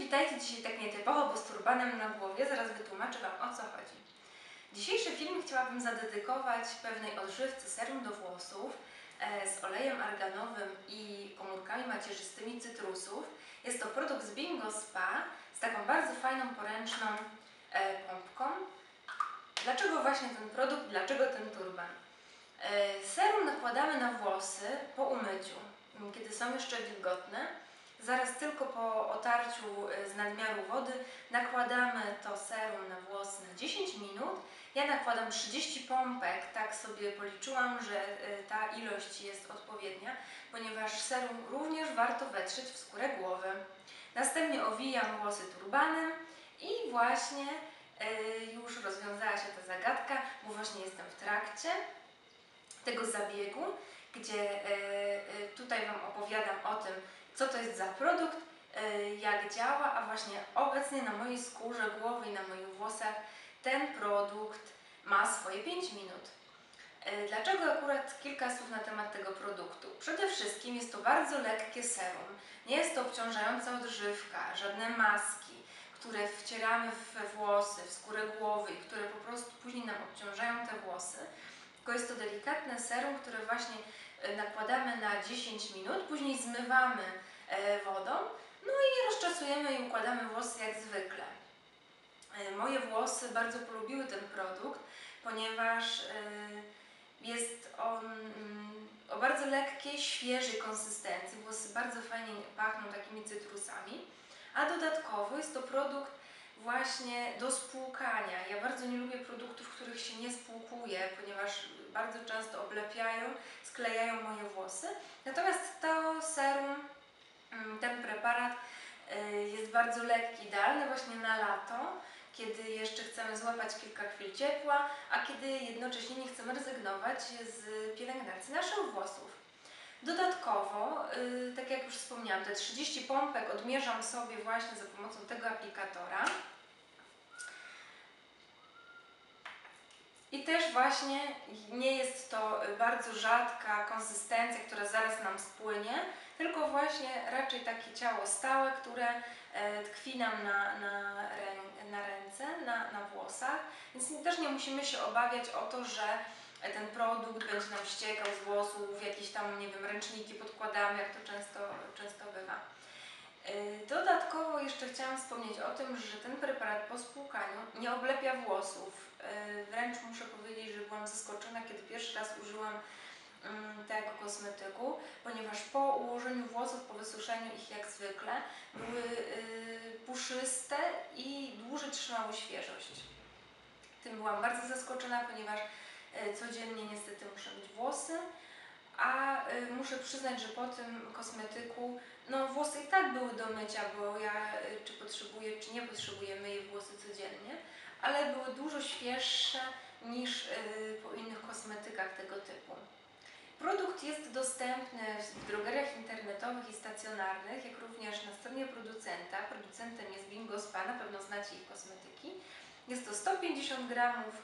witajcie dzisiaj tak nietypowo, bo z turbanem na głowie. Zaraz wytłumaczę Wam o co chodzi. Dzisiejszy film chciałabym zadedykować pewnej odżywce serum do włosów e, z olejem arganowym i komórkami macierzystymi cytrusów. Jest to produkt z Bingo Spa z taką bardzo fajną poręczną e, pompką. Dlaczego właśnie ten produkt, dlaczego ten turban? E, Serum nakładamy na włosy po umyciu, kiedy są jeszcze wilgotne. Zaraz tylko po otarciu e, z nadmiaru wody nakładamy to serum na włosy na 10 minut. Ja nakładam 30 pompek, tak sobie policzyłam, że e, ta ilość jest odpowiednia, ponieważ serum również warto wetrzeć w skórę głowy. Następnie owijam włosy turbanem i właśnie e, już rozwiązała się ta zagadka, bo właśnie jestem w trakcie tego zabiegu, gdzie tutaj Wam opowiadam o tym, co to jest za produkt, e, jak działa, a właśnie obecnie na mojej skórze głowy i na moich włosach ten produkt ma swoje 5 minut. E, Dlaczego akurat kilka słów na temat tego produktu? Przede wszystkim jest to bardzo lekkie serum. Nie jest to obciążająca odżywka, żadne maski, które wcieramy we włosy, w skórę głowy i które po prostu później nam obciążają te włosy. Tylko jest to delikatne serum, które właśnie nakładamy na 10 minut, później zmywamy e, wodą, no i rozczesujemy i układamy włosy jak zwykle. E, Moje włosy bardzo polubiły ten produkt, ponieważ e, jest on mm, o bardzo lekkiej, świeżej konsystencji. Włosy bardzo fajnie pachną takimi cytrusami, a dodatkowo jest to produkt właśnie do spłukania. Ja bardzo nie lubię produktów, których się nie spłukuje, ponieważ bardzo często oblepiają, sklejają moje włosy. Natomiast to serum, mm, ten preparat y, jest bardzo lekki, idealny właśnie na lato, kiedy jeszcze chcemy złapać kilka chwil ciepła, a kiedy jednocześnie nie chcemy rezygnować z pielęgnacji naszych włosów. Dodatkowo, y, tak jak już wspomniałam, te 30 pompek odmierzam sobie właśnie za pomocą tego aplikatora. I też właśnie nie jest to bardzo rzadka konsystencja, która zaraz nam spłynie, tylko właśnie raczej takie ciało stałe, które e, tkwi nam na, na, na ręce, na, na włosach. Więc też nie musimy się obawiać o to, że ten produkt będzie nam ściekał z włosów, jakieś tam, nie wiem, ręczniki podkładamy, jak to często, często bywa. Yy, Dodatkowo jeszcze chciałam wspomnieć o tym, że ten preparat po spłukaniu nie oblepia włosów. Yy, Wręcz muszę powiedzieć, że byłam zaskoczona, kiedy pierwszy raz użyłam mm, tego kosmetyku, ponieważ po ułożeniu włosów, po wysuszeniu ich jak zwykle, były yy, puszyste i dłużej trzymały świeżość. Tym byłam bardzo zaskoczona, ponieważ e, codziennie niestety muszę myć włosy, a e, muszę przyznać, że po tym kosmetyku, no włosy i tak były bo ja e, czy potrzebuję, czy nie potrzebuję myję włosy codziennie, ale były dużo świeższe niż e, po innych kosmetykach tego typu. Produkt jest dostępny w drogeriach internetowych i stacjonarnych, jak również na stronie producenta. Producentem jest Bingo Spa, na pewno znacie ich kosmetyki. Jest to 150 gramów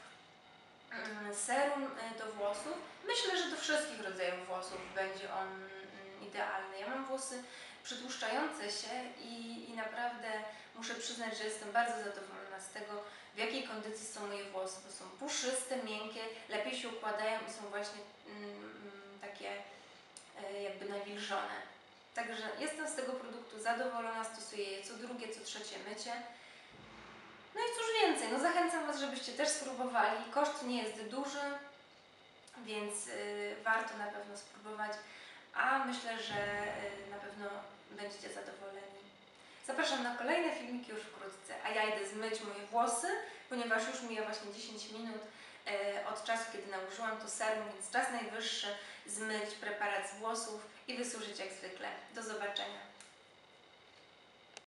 serum y, do włosów. Myślę, że do wszystkich rodzajów włosów będzie on mm, idealny. Ja mam włosy przytłuszczające się i, i naprawdę muszę przyznać, że jestem bardzo zadowolona z tego, w jakiej kondycji są moje włosy, bo są puszyste, miękkie, lepiej się układają i są właśnie mm, mm, takie e, jakby nawilżone. Także jestem z tego produktu zadowolona, stosuję je co drugie, co trzecie mycie. No i cóż więcej, no zachęcam Was, żebyście też spróbowali. Koszt nie jest duży, więc y, warto na pewno spróbować, a myślę, że y, na pewno będziecie zadowoleni. Zapraszam na kolejne filmiki już wkrótce, a ja idę zmyć moje włosy, ponieważ już mija właśnie 10 minut e, od czasu, kiedy nałożyłam to serum, więc czas najwyższy zmyć preparat z włosów i wysuszyć jak zwykle. Do zobaczenia.